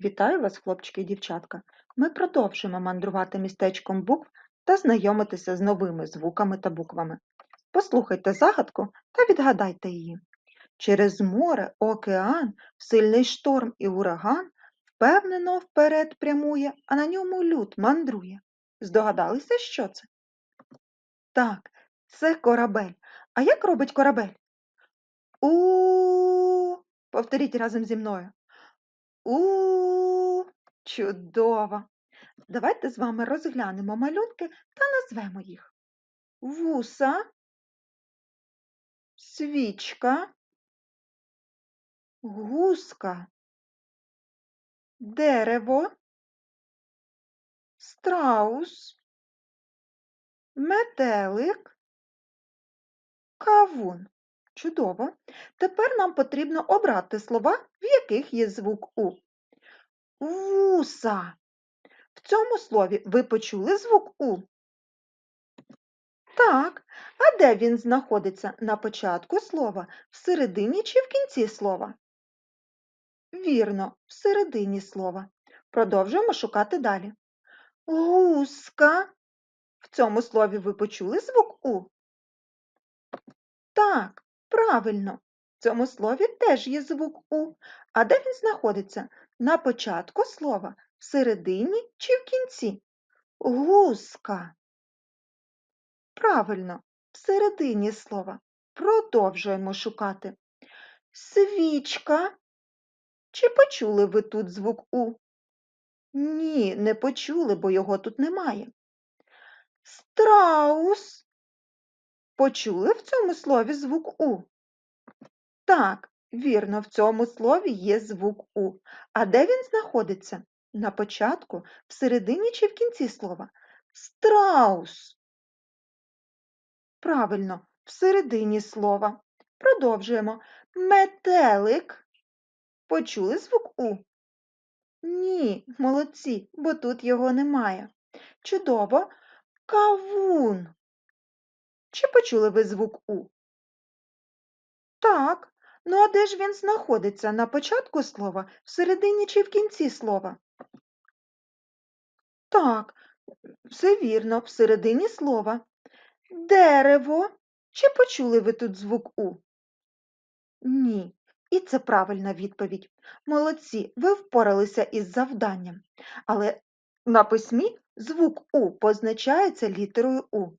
Вітаю вас, хлопчики і дівчатка! Ми продовжуємо мандрувати містечком букв та знайомитися з новими звуками та буквами. Послухайте загадку та відгадайте її. Через море, океан, сильний шторм і ураган впевнено вперед прямує, а на ньому люд мандрує. Здогадалися, що це? Так, це корабель. А як робить корабель? У. Повторіть разом зі мною. У, чудово! Давайте з вами розглянемо малюнки та назвемо їх. Вуса, свічка, гуска, дерево, страус, метелик, кавун. Чудово! Тепер нам потрібно обрати слова, в яких є звук У. Вуса. В цьому слові ви почули звук У? Так. А де він знаходиться? На початку слова, всередині чи в кінці слова? Вірно, всередині слова. Продовжуємо шукати далі. Гуска. В цьому слові ви почули звук У? Так, правильно. В цьому слові теж є звук У. А де він знаходиться? На початку слова, всередині чи в кінці? Гуска. Правильно, всередині слова. Продовжуємо шукати. Свічка. Чи почули ви тут звук У? Ні, не почули, бо його тут немає. Страус. Почули в цьому слові звук У? Так, вірно, в цьому слові є звук У. А де він знаходиться? На початку, всередині чи в кінці слова? Страус. Правильно, всередині слова. Продовжуємо. Метелик. Почули звук У? Ні, молодці, бо тут його немає. Чудово. Кавун. Чи почули ви звук У? Так. Ну, а де ж він знаходиться? На початку слова, всередині чи в кінці слова? Так, все вірно, всередині слова. Дерево. Чи почули ви тут звук У? Ні. І це правильна відповідь. Молодці, ви впоралися із завданням. Але на письмі звук У позначається літерою У.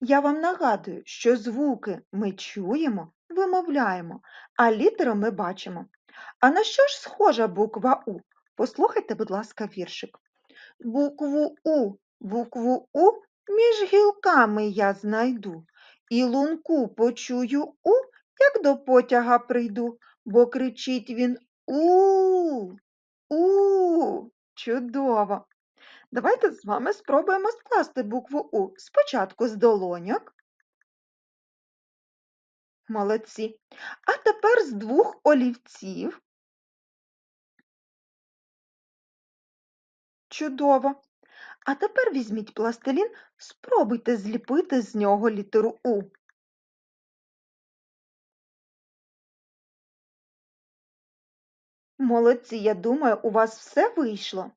Я вам нагадую, що звуки ми чуємо, вимовляємо, а літеру ми бачимо. А на що ж схожа буква У? Послухайте, будь ласка, віршик. Букву У, букву У між гілками я знайду, і лунку почую У, як до потяга прийду, бо кричить він У, У. Чудово! Давайте з вами спробуємо скласти букву У спочатку з долоньок. Молодці. А тепер з двох олівців. Чудово. А тепер візьміть пластилін, спробуйте зліпити з нього літеру У. Молодці, я думаю, у вас все вийшло.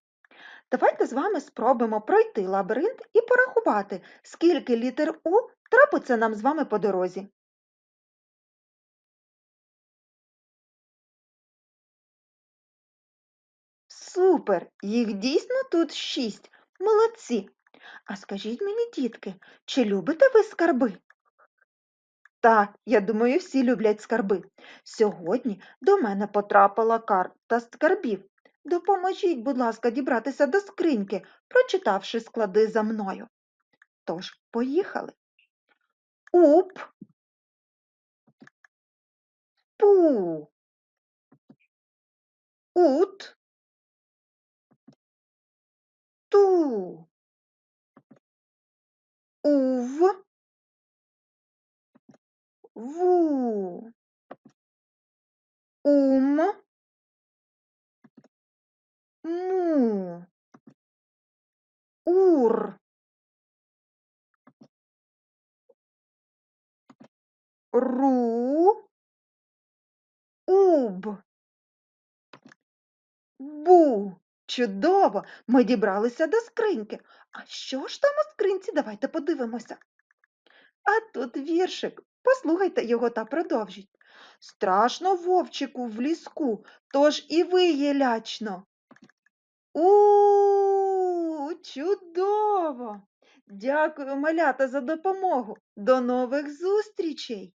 Давайте з вами спробуємо пройти лабіринт і порахувати, скільки літер У трапиться нам з вами по дорозі. Супер! Їх дійсно тут шість. Молодці! А скажіть мені, дітки, чи любите ви скарби? Так, я думаю, всі люблять скарби. Сьогодні до мене потрапила карта скарбів. Допоможіть, будь ласка, дібратися до скриньки, прочитавши склади за мною. Тож, поїхали. Уп, пу, ут, ту, ув, ву, ум, му, ур, ру, уб, бу, Чудово! Ми дібралися до скриньки. А що ж там у скринці? Давайте подивимося. А тут віршик. Послухайте його та продовжіть. Страшно вовчику в ліску, тож і виє лячно. У, чудово! Дякую, малята, за допомогу. До нових зустрічей!